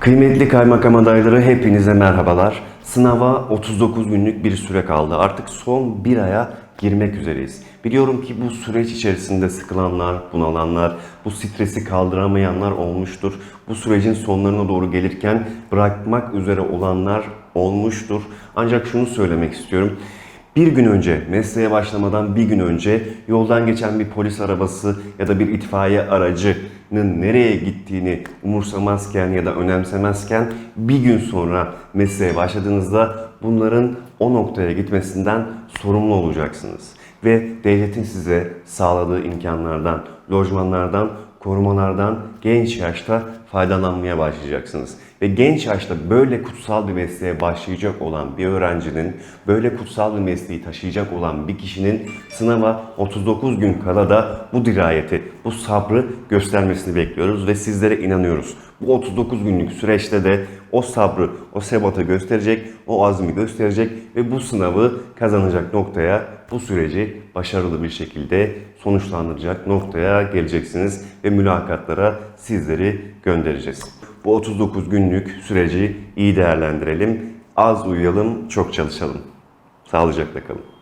Kıymetli kaymakam adayları hepinize merhabalar. Sınava 39 günlük bir süre kaldı. Artık son bir aya girmek üzereyiz. Biliyorum ki bu süreç içerisinde sıkılanlar, bunalanlar, bu stresi kaldıramayanlar olmuştur. Bu sürecin sonlarına doğru gelirken bırakmak üzere olanlar olmuştur. Ancak şunu söylemek istiyorum. Bir gün önce, mesleğe başlamadan bir gün önce yoldan geçen bir polis arabası ya da bir itfaiye aracının nereye gittiğini umursamazken ya da önemsemezken bir gün sonra mesleğe başladığınızda bunların o noktaya gitmesinden sorumlu olacaksınız. Ve devletin size sağladığı imkanlardan, lojmanlardan, korumalardan genç yaşta faydalanmaya başlayacaksınız. Ve genç yaşta böyle kutsal bir mesleğe başlayacak olan bir öğrencinin, böyle kutsal bir mesleği taşıyacak olan bir kişinin sınava 39 gün kala da bu dirayeti, bu sabrı göstermesini bekliyoruz ve sizlere inanıyoruz. Bu 39 günlük süreçte de o sabrı, o sebatı gösterecek, o azmi gösterecek ve bu sınavı kazanacak noktaya, bu süreci başarılı bir şekilde sonuçlandıracak noktaya geleceksiniz ve mülakatlara sizleri göndereceğiz. Bu 39 günlük süreci iyi değerlendirelim. Az uyuyalım, çok çalışalım. Sağlıcakla kalın.